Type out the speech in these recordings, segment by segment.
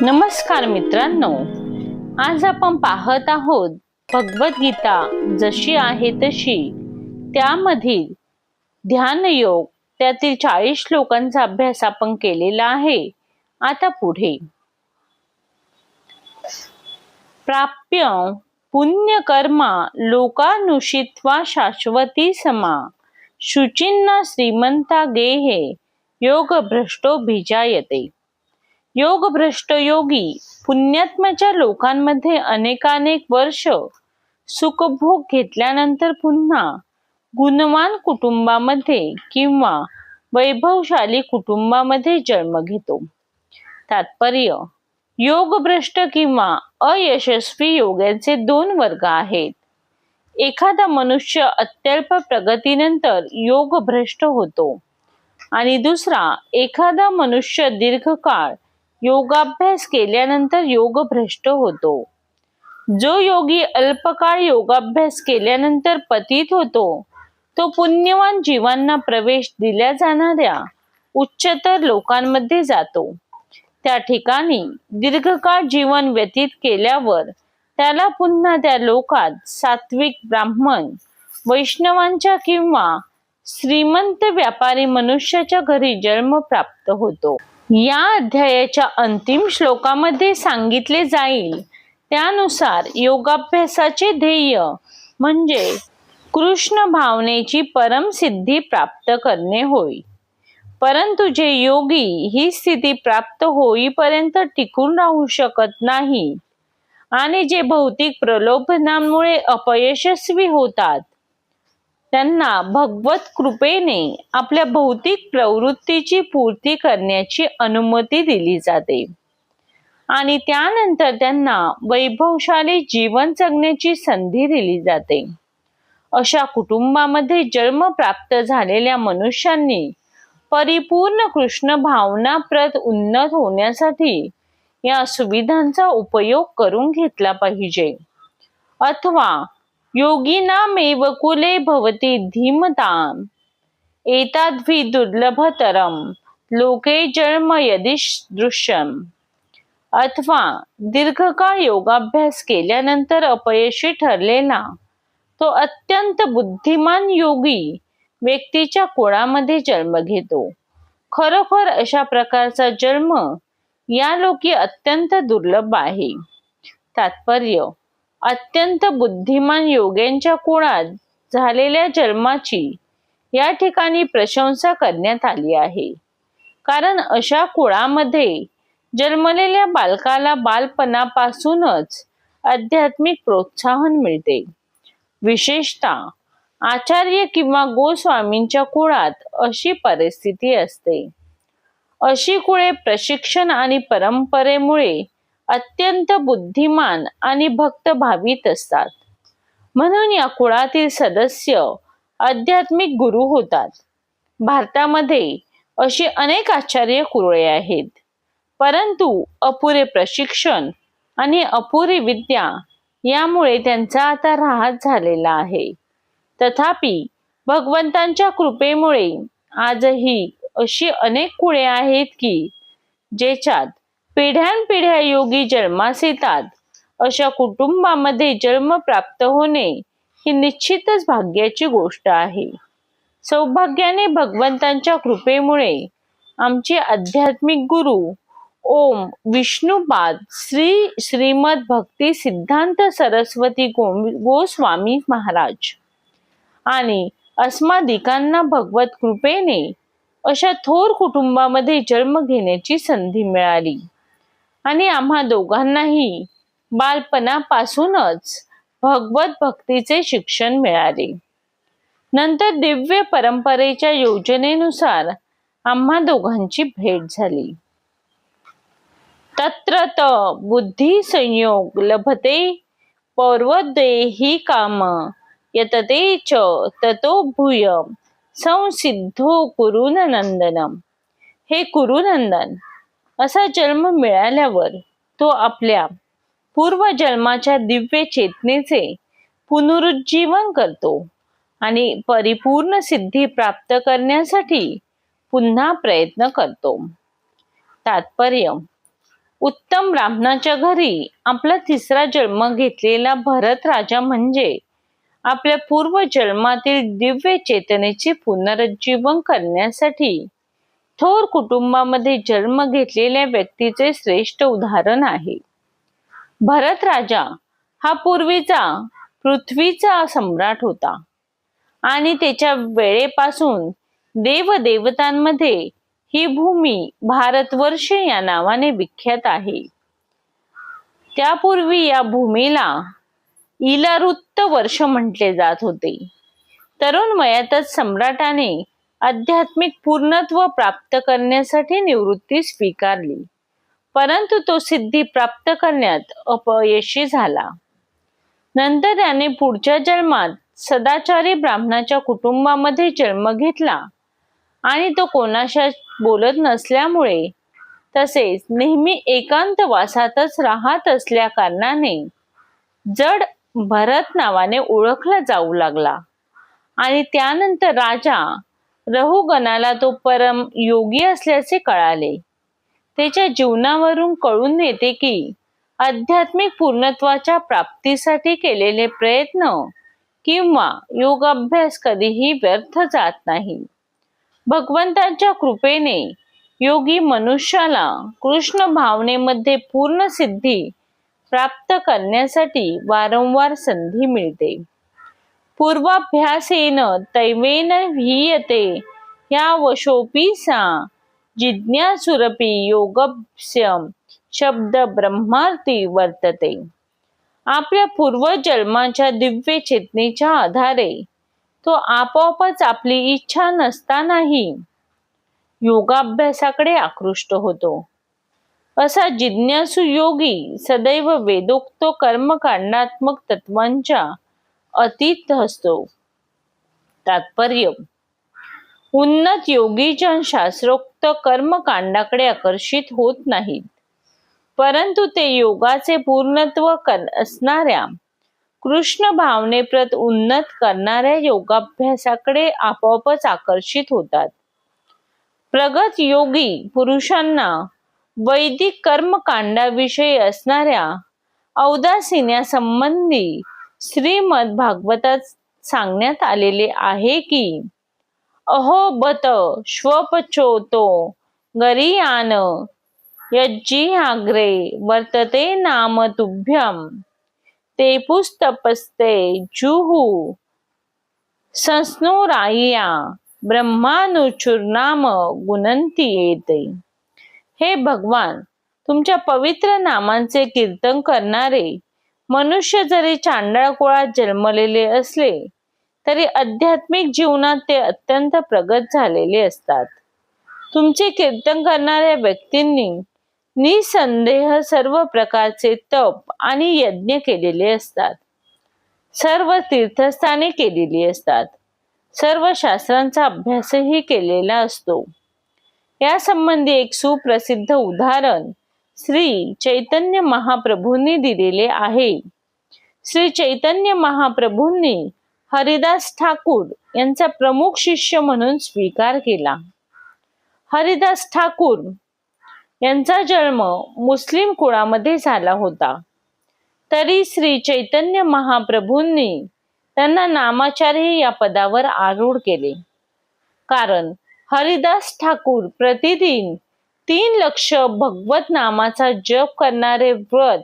नमस्कार मित्रांनो आज आपण पाहत आहोत भगवद्गीता जशी आहे तशी. त्यामधील ध्यान योग त्यातील चाळीस श्लोकांचा अभ्यास आपण केलेला आहे. आता पुढे. प्राप्य पुण्यकर्मा लोकानुषित्वा शाश्वती समा. शुचिन्ना श्रीमंता गेहे योग भ्रष्टो भिजायते. योगभ्रष्ट योगी पुण्यात्म्याच्या लोकांमध्ये अनेकानेक वर्ष सुखभोग घेतल्यानंतर पुन्हा गुणवान कुटुंबामध्ये किंवा वैभवशाली कुटुंबामध्ये जन्म घेतो. तात्पर्य योगभ्रष्ट किंवा अयशस्वी योग्यांचे दोन वर्ग आहेत. एखादा मनुष्य अत्यल्प प्रगतीनंतर योगभ्रष्ट होतो आणि दुसरा एखादा मनुष्य दीर्घकाळ योगाभ्यास केल्यानंतर योग भ्रष्ट होतो. जो योगी अल्पकाळ योगाभ्यास केल्यानंतर पतित होतो तो पुण्यवान जीवांना प्रवेश दिल्या जाणाऱ्या उच्चतर लोकांमध्ये जातो. त्या ठिकाणी दीर्घकाळ जीवन व्यतीत केल्यावर त्याला पुन्हा त्या लोकात सात्विक ब्राह्मण वैष्णवांच्या किंवा श्रीमंत व्यापारी मनुष्याच्या घरी जन्म प्राप्त होतो. या अध्यायाच्या अंतिम श्लोकामध्ये सांगितले जाईल. त्यानुसार योगाभ्यासाचे ध्येय म्हणजे कृष्ण भावनेची परमसिद्धी प्राप्त करणे होय. परंतु जे योगी ही स्थिती प्राप्त होईपर्यंत टिकून राहू शकत नाही. आणि जे भौतिक प्रलोभनामुळे अपयशस्वी होतात त्यांना भगवत कृपेने आपल्या भौतिक प्रवृत्तीची पूर्ती करण्याची अनुमती दिली जाते. आणि त्यानंतर त्यांना वैभवशाली जीवन जगण्याची संधी दिली जाते. अशा कुटुंबामध्ये जन्म प्राप्त झालेल्या मनुष्यांनी परिपूर्ण कृष्ण भावना प्रत उन्नत होण्यासाठी या सुविधांचा उपयोग करून घेतला पाहिजे. अथवा योगिनामेव कुले भवती धीमताम। एताद्वी दुर्लभतरम। लोके जन्म दृश्यम अथवा दीर्घकाळ योगाभ्यास केल्यानंतर अपयशी ठरलेला तो अत्यंत बुद्धिमान योगी व्यक्तीच्या कुळामध्ये जन्म घेतो। खरोखर अशा प्रकारचा जन्म या लोकी अत्यंत दुर्लभ आहे। तात्पर्य अत्यंत बुद्धिमान योग्यांच्या कुळात झालेल्या जन्माची या ठिकाणी प्रशंसा करण्यात आली आहे. कारण अशा कुळामध्ये जन्मलेल्या बालकाला बालपणापासूनच आध्यात्मिक प्रोत्साहन मिळते. विशेषतः आचार्य किंवा गोस्वामींच्या कुळात अशी परिस्थिती असते. अशी कुळे प्रशिक्षण आणि परंपरेमुळे अत्यंत बुद्धिमान आणि भक्त भावित असतात. म्हणून या कुळातील सदस्य आध्यात्मिक गुरु होतात. भारतामध्ये अशी अनेक आचार्य कुरळे आहेत. परंतु अपुरे प्रशिक्षण आणि अपुरी विद्या यामुळे त्यांचा आता राहत झालेला आहे. तथापि भगवंतांच्या कृपेमुळे आजही अशी अनेक कुळे आहेत की ज्याच्यात पिढ्यानपिढ्या योगी जन्मास येतात अशा कुटुंबामध्ये जन्म प्राप्त होणे ही निश्चितच भाग्याची गोष्ट आहे. सौभाग्याने भगवंतांच्या कृपेमुळे आमचे आध्यात्मिक गुरु ओम विष्णुपाद श्री श्रीमद भक्ती सिद्धांत सरस्वती गो गोस्वामी महाराज आणि अस्मादिकांना भगवत कृपेने अशा थोर कुटुंबामध्ये जन्म घेण्याची संधी मिळाली. आणि आम्हा दोघांनाही बालपणापासूनच भगवत भक्तीचे शिक्षण मिळाले. नंतर दिव्य परंपरेच्या योजनेनुसार आम्हा दोघांची भेट झाली. तत्र त बुद्धी संयोग लभते पौर्वदेही काम यतते च ततो भूय संसिद्धो कुरुनंदनम हे कुरुनंदन असा जन्म मिळाल्यावर तो आपल्या पूर्वजन्माच्या दिव्य चेतनेचे पुनरुज्जीवन करतो आणि परिपूर्ण सिद्धी प्राप्त करण्यासाठी पुन्हा प्रयत्न करतो. तात्पर्य उत्तम ब्राह्मणाच्या घरी आपला तिसरा जन्म घेतलेला भरत राजा म्हणजे आपल्या पूर्व जन्मातील दिव्य चेतनेचे पुनरुज्जीवन करण्यासाठी थोर कुटुंबामध्ये जन्म घेतलेल्या व्यक्तीचे श्रेष्ठ उदाहरण आहे. भरत राजा हा पूर्वीचा पृथ्वीचा सम्राट होता आणि त्याच्या वेळेपासून देवदेवतांमध्ये ही भूमी भारतवर्ष या नावाने विख्यात आहे. त्यापूर्वी या भूमीला इलारुत्त वर्ष म्हटले जात होते. तरुण वयातच सम्राटाने आध्यात्मिक पूर्णत्व प्राप्त करण्यासाठी निवृत्ती स्वीकारली. परंतु तो सिद्धी प्राप्त करण्यात अपयशी झाला. नंतर त्याने पुढच्या जन्मात सदाचारी ब्राह्मणाच्या कुटुंबामध्ये जन्म घेतला आणि तो कोणाशा बोलत नसल्यामुळे तसेच नेहमी एकांत वासातच राहत असल्या कारणाने जड भरत नावाने ओळखला जाऊ लागला आणि त्यानंतर राजा रहुगणाला तो परम योगी असल्याचे कळाले. त्याच्या जीवनावरून कळून येते की आध्यात्मिक पूर्णत्वाच्या प्राप्तीसाठी केलेले प्रयत्न किंवा योगाभ्यास कधीही व्यर्थ जात नाही. भगवंतांच्या कृपेने योगी मनुष्याला कृष्ण भावनेमध्ये पूर्ण सिद्धी प्राप्त करण्यासाठी वारंवार संधी मिळते. पूर्वाभ्यासेन तैवेन हीयते ह्या वशोपी सा। जिज्ञासुरपी योगस्य शब्द ब्रह्मार्थी वर्तते। आपल्या पूर्वजन्माच्या दिव्य चेतनेच्या आधारे तो आपोआपच आपली इच्छा नसतानाही योगाभ्यासाकडे आकृष्ट होतो। असा जिज्ञासू योगी सदैव वेदोक्त कर्मकांडात्मक तत्वांच्या अतीत असतो तात्पर्य उन्नत योगीजन शास्त्रोक्त कर्मकांडाकडे आकर्षित होत नाहीत. परंतु ते योगाचे पूर्णत्व असणाऱ्या कृष्ण भावनेप्रत उन्नत करणाऱ्या योगाभ्यासाकडे आपोआपच आकर्षित होतात. प्रगत योगी पुरुषांना वैदिक कर्मकांडाविषयी असणाऱ्या औदासिन्यासंबंधी श्रीमद भागवतात सांगण्यात आलेले आहे की अहो बत श्वपचोतो गरीयान यज्जी आग्रे वर्तते नाम तुभ्यम। ते पुस्तपस्ते जुहू संस्नुराया ब्रह्मानुचुर्नाम गुणंती येते। हे भगवान तुमच्या पवित्र नामांचे कीर्तन करणारे मनुष्य जरी चांडळकुळात जन्मलेले असले तरी आध्यात्मिक जीवनात ते अत्यंत प्रगत झालेले असतात. तुमचे कीर्तन करणाऱ्या व्यक्तींनी निसंदेह सर्व प्रकारचे तप आणि यज्ञ केलेले असतात. सर्व तीर्थस्थाने केलेली असतात. सर्व शास्त्रांचा अभ्यासही केलेला असतो. या संबंधी एक सुप्रसिद्ध उदाहरण श्री चैतन्य महाप्रभूंनी दिलेले आहे. श्री चैतन्य महाप्रभूंनी हरिदास ठाकूर यांचा प्रमुख शिष्य म्हणून स्वीकार केला. हरिदास ठाकूर यांचा जन्म मुस्लिम कुळामध्ये झाला होता. तरी श्री चैतन्य महाप्रभूंनी त्यांना नामाचार्य या पदावर आरूढ केले. कारण हरिदास ठाकूर प्रतिदिन तीन लक्ष भगवत नामाचा जप करणारे व्रत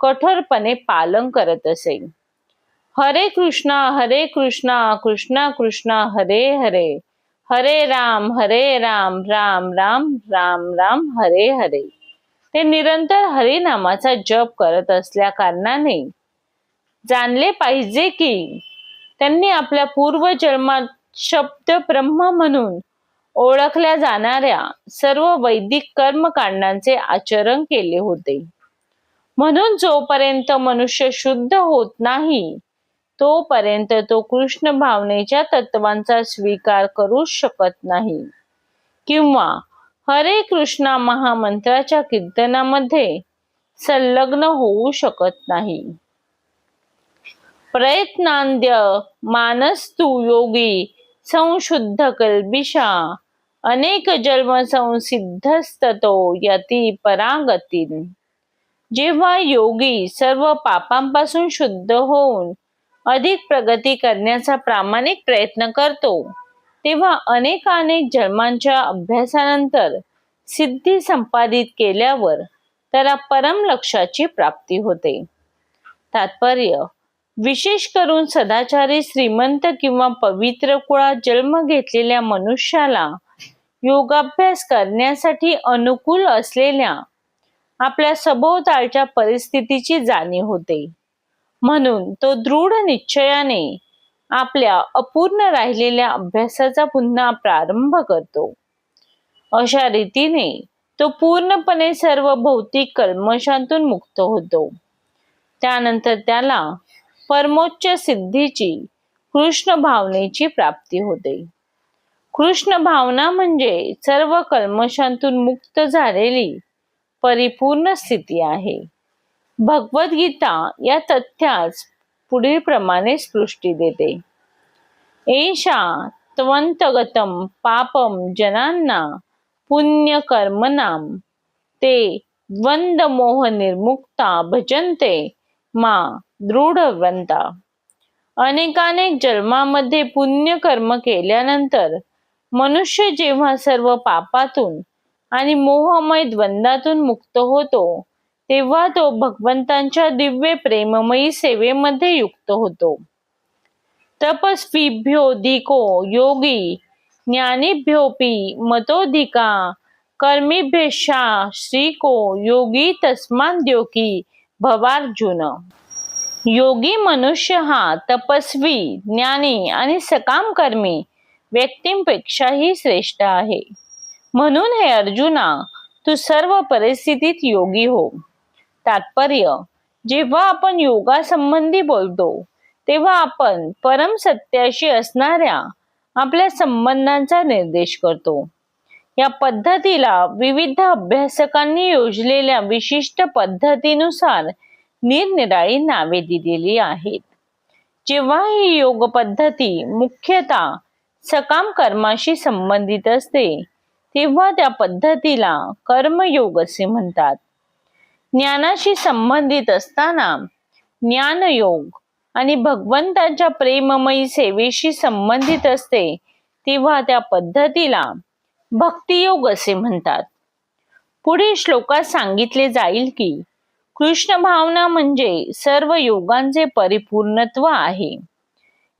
कठोरपणे पालन करत असे हरे कृष्णा हरे कृष्णा कृष्णा कृष्णा हरे हरे. हरे राम हरे राम राम राम राम राम हरे हरे. ते निरंतर हरिनामाचा जप करत असल्या कारणाने जाणले पाहिजे की त्यांनी आपल्या पूर्वजन्मात शब्द ब्रह्म म्हणून ओळखल्या जाणाऱ्या सर्व वैदिक कर्मकांडांचे आचरण केले होते. म्हणून जोपर्यंत मनुष्य शुद्ध होत नाही तोपर्यंत तो कृष्ण भावनेच्या तत्वांचा स्वीकार करू शकत नाही. किंवा हरे कृष्णा महामंत्राच्या कीर्तनामध्ये संलग्न होऊ शकत नाही. प्रयत्नांद्य मानस्तु योगी संशुद्ध कल्बिषा अनेक जन्म संसिद्धस्ततो यती परागतीन. जेव्हा योगी सर्व पापांपासून शुद्ध होऊन अधिक प्रगती करण्याचा प्रामाणिक प्रयत्न करतो तेव्हा अनेकानेक जन्मांच्या अभ्यासानंतर सिद्धी संपादित केल्यावर त्याला परम लक्षाची प्राप्ती होते. तात्पर्य विशेष करून सदाचारी श्रीमंत किंवा पवित्र कुळात जन्म घेतलेल्या मनुष्याला योगाभ्यास करण्यासाठी अनुकूल असलेल्या आपल्या सभोवतालच्या परिस्थितीची जाणीव होते. म्हणून तो दृढ निश्चयाने आपल्या अपूर्ण राहिलेल्या अभ्यासाचा पुन्हा प्रारंभ करतो. अशा रीतीने तो पूर्णपणे सर्व भौतिक कल्मशांतून मुक्त होतो. त्यानंतर त्याला परमोच्च सिद्धीची कृष्ण भावनेची प्राप्ती होते. कृष्ण भावना म्हणजे सर्व कल्मशांतून मुक्त झालेली परिपूर्ण स्थिती आहे. भगवद्गीता या तथ्यास पुढील प्रमाणे स्पृष्टी देते. एषा त्वंतगतम पापम जनांना पुण्य कर्मनाम ते द्वंद मोह निर्मुक्ता भजनते मा दृढवंता अनेकानेक जन्मामध्ये पुण्य कर्म केल्यानंतर मनुष्य जेव्हा सर्व पापातून आणि मोहमय द्वंद्वातून मुक्त होतो तेव्हा तो भगवंतांच्या दिव्य प्रेममयी सेवेमध्ये युक्त होतो. तपस्वीभ्योधिको योगी ज्ञानीभ्योपी मतोधिका कर्मीभ्यशा श्रीको योगी तस्माद्योकी भवार्जुन. योगी मनुष्य हा तपस्वी ज्ञानी आणि सकाम कर्मी व्यक्तींपेक्षाही श्रेष्ठ आहे. म्हणून हे अर्जुना तू सर्व परिस्थितीत योगी हो. तात्पर्य जेव्हा आपण योगा संबंधी बोलतो तेव्हा आपण परम सत्याशी असणाऱ्या आपल्या संबंधांचा निर्देश करतो. या पद्धतीला विविध अभ्यासकांनी योजलेल्या विशिष्ट पद्धतीनुसार निरनिराळी नावे दिलेली आहेत. जेव्हा ही योग पद्धती मुख्यतः सकाम कर्माशी संबंधित असते. तेव्हा त्या पद्धतीला कर्मयोग असे म्हणतात. ज्ञानाशी संबंधित असताना ज्ञानयोग आणि भगवंताच्या प्रेममयी सेवेशी संबंधित असते तेव्हा त्या पद्धतीला भक्तियोग असे म्हणतात. पुढे श्लोकात सांगितले जाईल की कृष्ण भावना म्हणजे सर्व योगांचे परिपूर्णत्व आहे.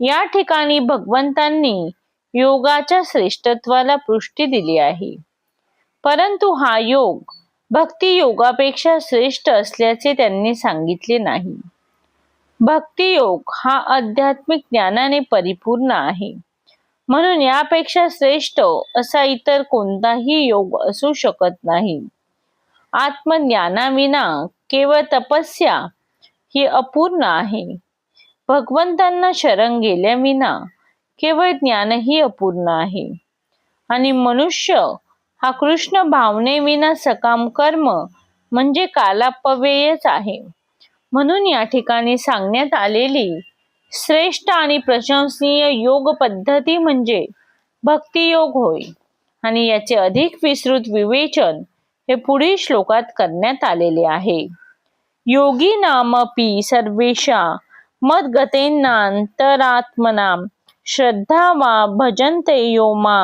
या ठिकाणी भगवंतांनी योगाच्या श्रेष्ठत्वाला पुष्टी दिली आहे. परंतु हा योग भक्ती योगापेक्षा श्रेष्ठ असल्याचे त्यांनी सांगितले नाही. भक्ती योग हा आध्यात्मिक ज्ञानाने परिपूर्ण आहे. म्हणून यापेक्षा श्रेष्ठ असा इतर कोणताही योग असू शकत नाही. आत्मज्ञानाविना केवळ तपस्या ही अपूर्ण आहे. भगवंतांना शरण गेल्याविना केवळ ज्ञानही अपूर्ण आहे. आणि मनुष्य हा कृष्ण भावनेविना सकाम कर्म म्हणजे कालापव्ययच आहे. म्हणून या ठिकाणी सांगण्यात आलेली श्रेष्ठ आणि प्रशंसनीय योग पद्धती म्हणजे भक्तियोग होय. आणि याचे अधिक विस्तृत विवेचन हे पुढील श्लोकात करण्यात आलेले आहे. योगी नामपी सर्वेशा मदगतेनांतरात्मनाम श्रद्धा वा भजन्ते यो मा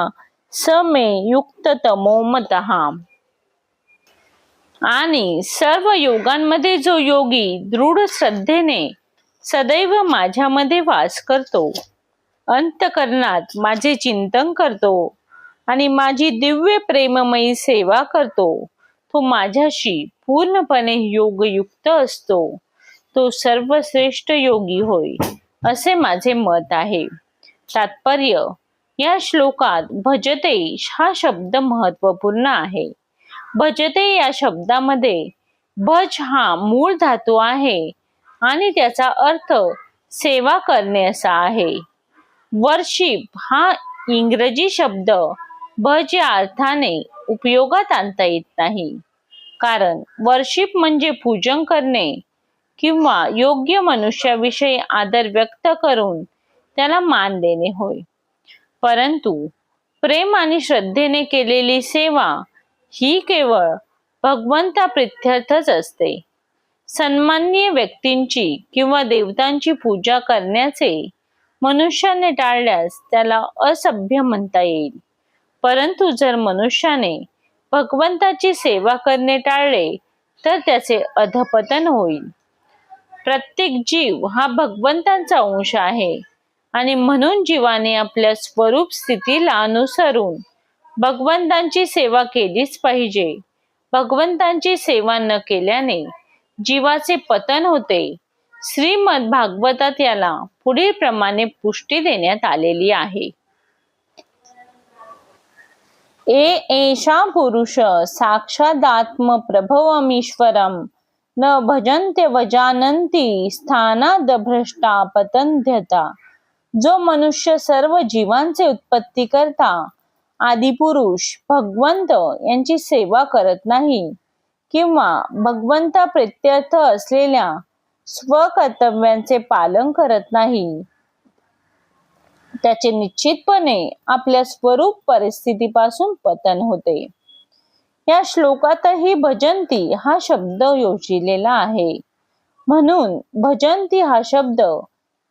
समे युक्त तमोमतहा आणि सर्व योगांमध्ये जो योगी दृढ श्रद्धेने सदैव माझ्यामध्ये वास करतो अंतकरणात माझे चिंतन करतो आणि माझी दिव्य प्रेममयी सेवा करतो तो माझ्याशी पूर्णपणे योगयुक्त असतो तो सर्वश्रेष्ठ योगी होय असे माझे मत आहे. तात्पर्य या श्लोकात भजते हा शब्द महत्त्वपूर्ण आहे. भजते या शब्दामध्ये भज हा मूळ धातू आहे आणि त्याचा अर्थ सेवा करणे असा आहे. वर्शिप हा इंग्रजी शब्द भज या अर्थाने उपयोगात आणता येत नाही. कारण वर्शिप म्हणजे पूजन करणे किंवा योग्य मनुष्याविषयी आदर व्यक्त करून त्याला मान देणे होय. परंतु प्रेम आणि श्रद्धेने केलेली सेवा ही केवळ भगवंता प्रित्यर्थच असते. सन्माननीय व्यक्तींची किंवा देवतांची पूजा करण्याचे मनुष्याने टाळल्यास त्याला असभ्य म्हणता येईल. परंतु जर मनुष्याने भगवंताची सेवा करणे टाळले तर त्याचे अधपतन होईल. प्रत्येक जीव हा भगवंतांचा अंश आहे. आणि म्हणून जीवाने आपल्या स्वरूप स्थितीला अनुसरून भगवंतांची सेवा केलीच पाहिजे. भगवंतांची सेवा न केल्याने जीवाचे पतन होते. श्रीमद भागवतात याला पुढील प्रमाणे पुष्टी देण्यात आलेली आहे. ए एषा पुरुष साक्षादात्म प्रभवमीश्वरम न भजन्ते वजानंती स्थानाद भ्रष्टा पतंध्यता जो मनुष्य सर्व जीवांचे उत्पत्ती करता आदिपुरुष भगवंत यांची सेवा करत नाही किंवा भगवंता प्रत्यर्थ असलेल्या स्वकर्तव्यांचे पालन करत नाही त्याचे निश्चितपणे आपल्या स्वरूप परिस्थितीपासून पतन होते. या श्लोकातही भजंती हा शब्द योजिलेला आहे. म्हणून भजंती हा शब्द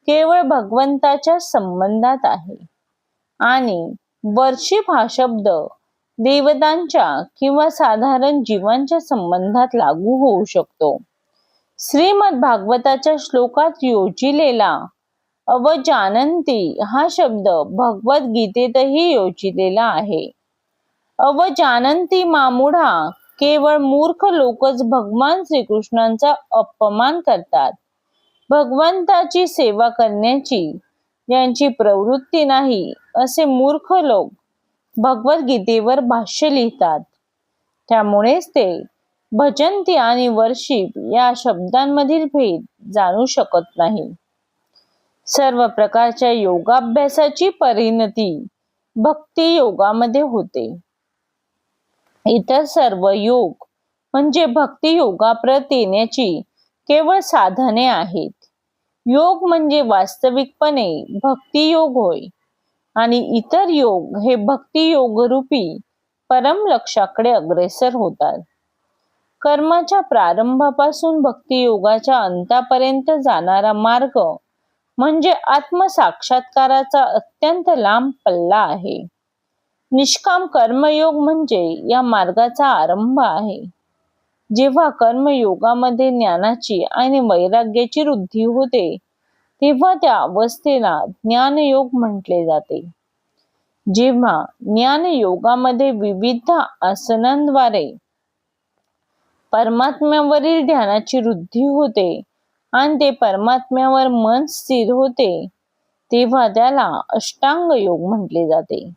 केवळ भगवंताच्या संबंधात आहे. आणि वर्षिप हा शब्द देवतांच्या किंवा साधारण जीवांच्या संबंधात लागू होऊ शकतो. श्रीमद भागवताच्या श्लोकात योजिलेला अवजानंती हा शब्द भगवत गीतेतही योजिलेला आहे. अवजानंती मामुढा केवळ मूर्ख लोकच भगवान श्रीकृष्णांचा अपमान करतात. भगवंताची सेवा करण्याची यांची प्रवृत्ती नाही असे मूर्ख लोक भगवद्गीतेवर भाष्य लिहितात. त्यामुळेच ते भजंती आणि वर्षिप या शब्दांमधील भेद जाणू शकत नाही. सर्व प्रकारच्या योगाभ्यासाची परिणती भक्ती योगामध्ये होते. इतर सर्व योग म्हणजे भक्ती योगाप्रत येण्याची केवळ साधने आहेत. योग म्हणजे वास्तविकपणे भक्तियोग होय. आणि इतर योग हे भक्तियोगरूपी परम लक्षाकडे अग्रेसर होतात. कर्माच्या प्रारंभापासून भक्तियोगाच्या अंतापर्यंत जाणारा मार्ग म्हणजे आत्मसाक्षात्काराचा अत्यंत लांब पल्ला आहे. निष्काम कर्मयोग म्हणजे या मार्गाचा आरंभ आहे. जेव्हा कर्मयोगामध्ये ज्ञानाची आणि वैराग्याची वृद्धी होते तेव्हा त्या अवस्थेला ज्ञानयोग म्हटले जाते. जेव्हा ज्ञानयोगामध्ये विविध आसनांद्वारे परमात्म्यावरील ध्यानाची वृद्धी होते आणि ते परमात्म्यावर मन स्थिर होते तेव्हा त्याला अष्टांग योग म्हटले जाते.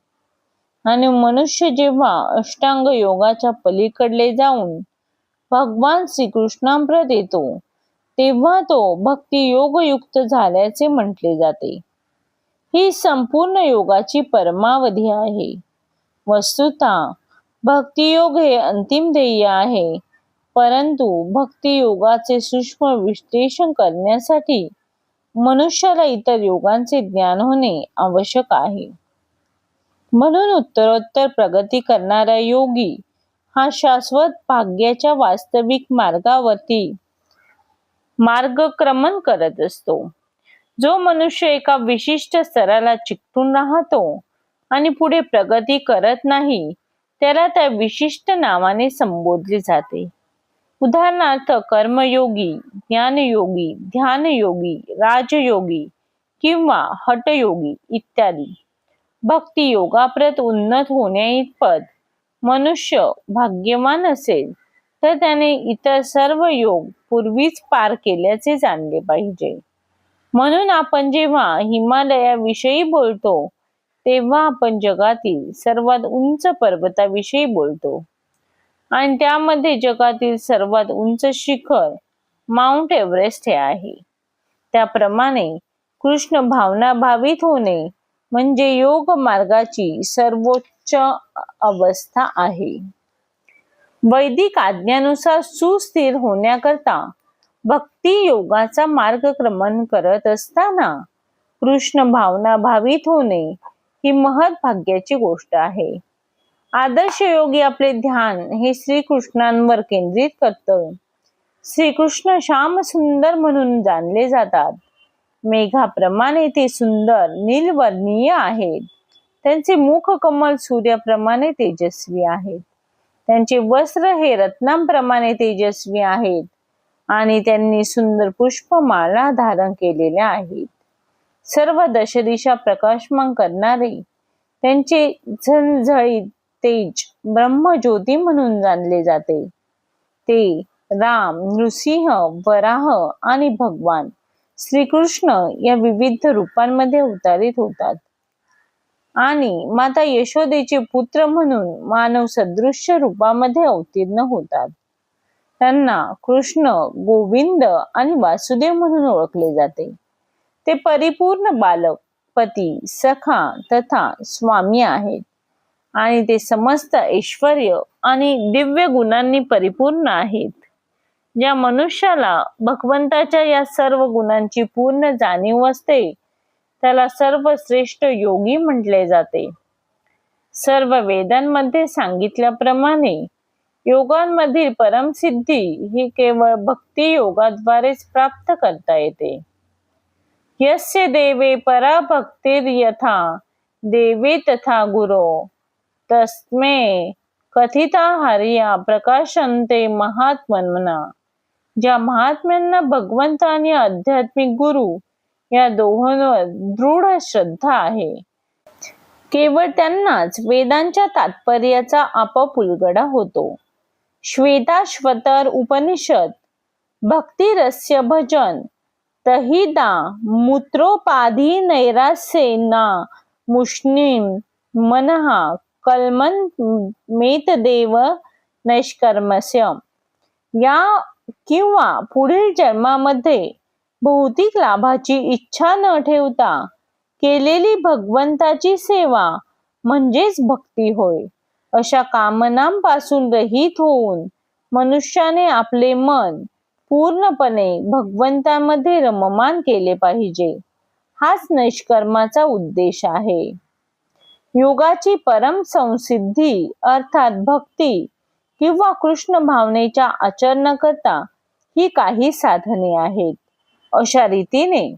आणि मनुष्य जेव्हा अष्टांग योगाच्या पलीकडले जाऊन भगवान श्रीकृष्णांप्रत येतो. तेव्हा तो भक्ती योगयुक्त झाल्याचे म्हटले जाते. ही संपूर्ण योगाची परमावधी आहे. वस्तुता भक्तियोग हे अंतिम ध्येय आहे परंतु भक्तियोगाचे सूक्ष्म विश्लेषण करण्यासाठी मनुष्याला इतर योगांचे ज्ञान होणे आवश्यक आहे. म्हणून उत्तरोत्तर प्रगती करणारा योगी हा शाश्वत भाग्याच्या वास्तविक मार्गावरती मार्गक्रमण करत असतो. जो मनुष्य एका विशिष्ट स्तराला चिकटून राहतो आणि पुढे प्रगती करत नाही त्याला त्या विशिष्ट नावाने संबोधले जाते. उदाहरणार्थ कर्मयोगी ज्ञानयोगी ध्यानयोगी राजयोगी किंवा हटयोगी इत्यादी. भक्ती योगाप्रत उन्नत होण्या होण्याइतपत मनुष्य भाग्यवान असेल तर त्याने इतर सर्व योग पूर्वीच पार केल्याचे जाणले पाहिजे. म्हणून आपण जेव्हा हिमालयाविषयी बोलतो तेव्हा आपण जगातील सर्वात उंच पर्वताविषयी बोलतो. आणि त्यामध्ये जगातील सर्वात उंच शिखर माउंट एव्हरेस्ट हे आहे. त्याप्रमाणे कृष्ण भावना भावित होणे म्हणजे योग मार्गाची सर्वोच्च अवस्था आहे. वैदिक आज्ञानुसार सुस्थिर होण्याकरता भक्ती योगाचा मार्गक्रमण करत असताना कृष्ण भावना भावित होणे ही महत भाग्याची गोष्ट आहे. आदर्श योगी आपले ध्यान हे श्रीकृष्णांवर केंद्रित करतो. श्रीकृष्ण श्याम सुंदर म्हणून जाणले जातात. मेघाप्रमाणे ते सुंदर नीलवर्णीय आहेत. त्यांचे मुख कमल सूर्याप्रमाणे तेजस्वी आहेत. त्यांचे वस्त्र हे रत्नांप्रमाणे तेजस्वी आहेत आणि त्यांनी सुंदर पुष्पमाला धारण केलेल्या आहेत. सर्व दशदिशा प्रकाशमान करणारे त्यांचे झणझळीत तेज ब्रह्मज्योती म्हणून जाणले जाते. ते राम नृसिंह वराह आणि भगवान श्रीकृष्ण या विविध रूपांमध्ये अवतारित होतात. आणि माता यशोदेचे पुत्र म्हणून मानव सदृश्य रूपामध्ये अवतीर्ण होतात. त्यांना कृष्ण गोविंद आणि वासुदेव म्हणून ओळखले जाते. ते परिपूर्ण बालक पती सखा तथा स्वामी आहेत. आणि ते समस्त ऐश्वर आणि दिव्य गुणांनी परिपूर्ण आहेत. ज्या मनुष्याला भगवंताच्या या सर्व गुणांची पूर्ण जाणीव असते त्याला सर्वश्रेष्ठ योगी म्हटले जाते. सर्व वेदांमध्ये सांगितल्याप्रमाणे योगांमधील परमसिद्धी ही केवळ भक्ती योगाद्वारेच प्राप्त करता येते. यस्य देवे पराभक्तीर यथा देवी तथा गुरो तस्मे कथिता हरिया प्रकाशंते महात्मना ज्या महात्म्यांना भगवंत आणि आध्यात्मिक गुरु या दोघांवर दृढ श्रद्धा आहे. केवळ त्यांनाच वेदांच्या तात्पर्याचा आपोआप उलगडा होतो. श्वेताश्वतर उपनिषद भक्तिरस्य भजन तहिदा मूत्रोपाधी नैरास्येना मुष्णीम मनहा कलमन मेतदेव नैष्कर्मस्य. या किंवा पुढील जन्मामध्ये भौतिक लाभाची इच्छा न ठेवता केलेली भगवंताची सेवा म्हणजेच भक्ती होय. अशा कामनांपासून रहित होऊन मनुष्याने आपले मन पूर्णपणे भगवंतामध्ये रममान केले पाहिजे. हाच निष्कर्माचा उद्देश आहे. योगाची परम संसिद्धी अर्थात भक्ती किंवा कृष्ण भावनेच्या आचरणाकरता ही काही साधने आहेत. अशा रीतीने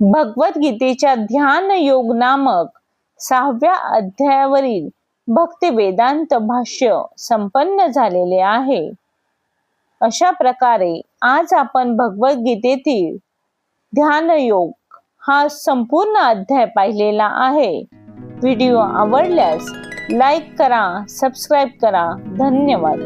भगवद्गीतेच्या ध्यान योग नामक सहाव्या अध्यायावरील भक्ती वेदांत भाष्य संपन्न झालेले आहे. अशा प्रकारे आज आपण भगवद्गीतेतील ध्यान योग हा संपूर्ण अध्याय पाहिलेला आहे. व्हिडिओ आवडल्यास लाईक करा सबस्क्राईब करा. धन्यवाद.